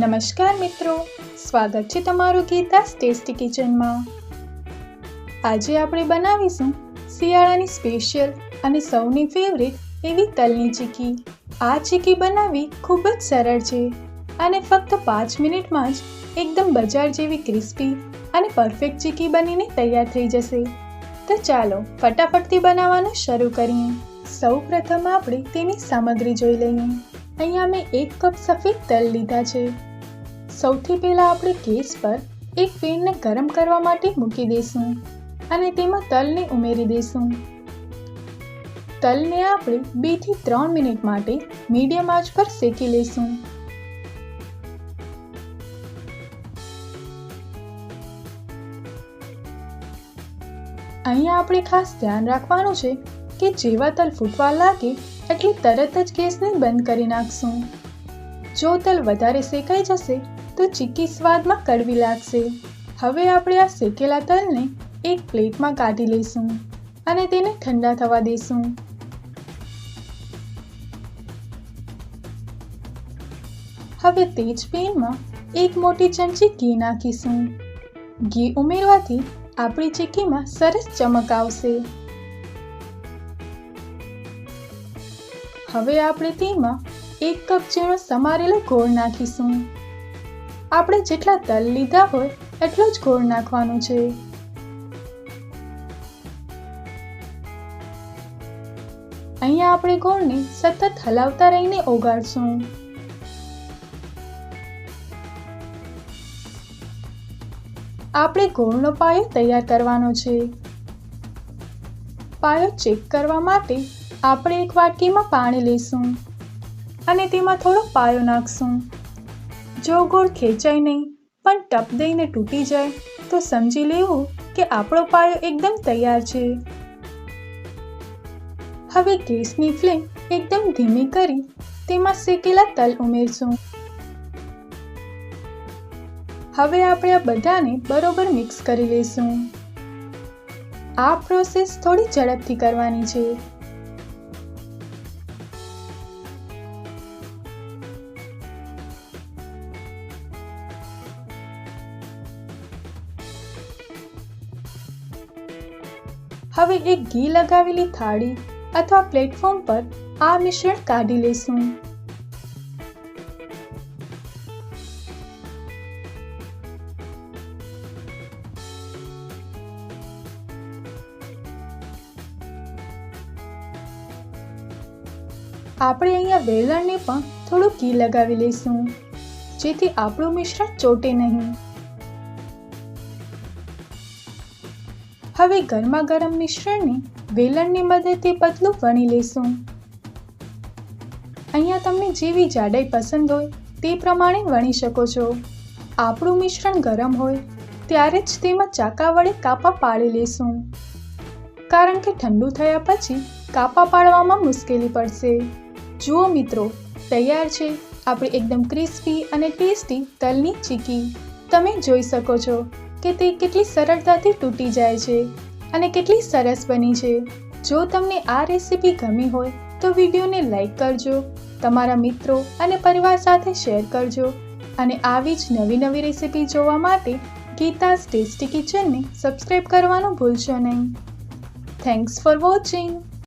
નમસ્કાર મિત્રો, સ્વાગત છે તમારું ગીતાસ ટેસ્ટી કિચનમાં. આજે આપણે બનાવીશું શિયાળાની સ્પેશિયલ અને સૌની ફેવરેટ એવી તલની ચીકી. આ ચીકી બનાવવી ખૂબ જ સરળ છે અને ફક્ત પાંચ મિનિટમાં જ એકદમ બજાર જેવી ક્રિસ્પી અને પરફેક્ટ ચીકી બનીને તૈયાર થઈ જશે. તો ચાલો ફટાફટથી બનાવવાનું શરૂ કરીએ. સૌ પ્રથમ આપણે તેની સામગ્રી જોઈ લઈએ. અહીંયા મેં એક કપ સફેદ તલ લીધા છે. સૌથી પહેલાં આપણે ગેસ પર એક પેનને ગરમ કરવા માટે મૂકી દઈશું અને તેમાં તલને ઉમેરી દઈશું. તલને આપણે બેથી ત્રણ મિનિટ માટે મીડિયમ આંચ પર શેકી લઈશું. અહીંયા આપણે ખાસ ધ્યાન રાખવાનું છે કે જેવા તલ ફૂટવા લાગે એટલે તરત જ ગેસને બંધ કરી નાખશું. જો તલ વધારે શેકાઈ જશે તો ચીક્કી સ્વાદમાં કડવી લાગશે. હવે આપણે આ શેકેલા તલને એક પ્લેટમાં કાઢી લઈશું અને તેને ઠંડા થવા દઈશું. હવે તે જ પેનમાં એક મોટી ચમચી ઘી નાખીશું. ઘી ઉમેરવાથી આપણી ચીક્કીમાં સરસ ચમક આવશે. હવે આપણે તેમાં એક કપ ઝીણો સમારેલો ગોળ નાખીશું. આપણે જેટલા તલ લીધા હોય એટલો જ ગોળ નાખવાનો છે. અહીંયા આપણે ગોળને સતત હલાવતા રહીને ઓગાળશું. આપણે ગોળનો પાયો તૈયાર કરવાનો છે. પાયો ચેક કરવા માટે આપણે એક વાટકીમાં પાણી લઈશું અને તેમાં થોડો પાયો નાખશું. જો ગોળ ખેંચાય નહીં, પણ ટપ દઈને તૂટી જાય, તો સમજી લેવું કે આપણો પાયો એકદમ તૈયાર છે. હવે ગેસની ફ્લેમ એકદમ ધીમી કરી તેમાં શેકેલા તલ ઉમેરશું. હવે આપણે આ બધાને બરોબર મિક્સ કરી લઈશું. આ પ્રોસેસ થોડી ઝડપથી કરવાની છે. હવે એક ઘી લગાવેલી થાળી અથવા પ્લેટફોર્મ પર આ મિશ્રણ કાઢી લઈશું. આપણે અહીંયા વેલણને પણ થોડું ઘી લગાવી લઈશું, જેથી આપણું મિશ્રણ ચોટે નહીં. હવે ગરમા ગરમ મિશ્રણને વેલણની મદદથી પતલું વણી લઈશું અહીંયા તમને જેવી જાડાઈ પસંદ હોય તે પ્રમાણે વણી શકો છો. આપણું મિશ્રણ ગરમ હોય ત્યારે જ તેમાં ચાકા વડે કાપા પાડી લઈશું કારણ કે ઠંડુ થયા પછી કાપા પાડવામાં મુશ્કેલી પડશે. જુઓ મિત્રો, તૈયાર છે આપણી એકદમ ક્રિસ્પી અને ટેસ્ટી તલની ચીકી. તમે જોઈ શકો છો કે તે કેટલી સરળતાથી તૂટી જાય છે અને કેટલી સરસ બની છે. જો તમને આ રેસીપી ગમી હોય, તો વિડીયોને લાઈક કરજો, તમારા મિત્રો અને પરિવાર સાથે શેર કરજો અને આવી જ નવી નવી રેસીપી જોવા માટે ગીતાસ ટેસ્ટી કિચનને સબસ્ક્રાઈબ કરવાનું ભૂલશો નહીં. Thanks for watching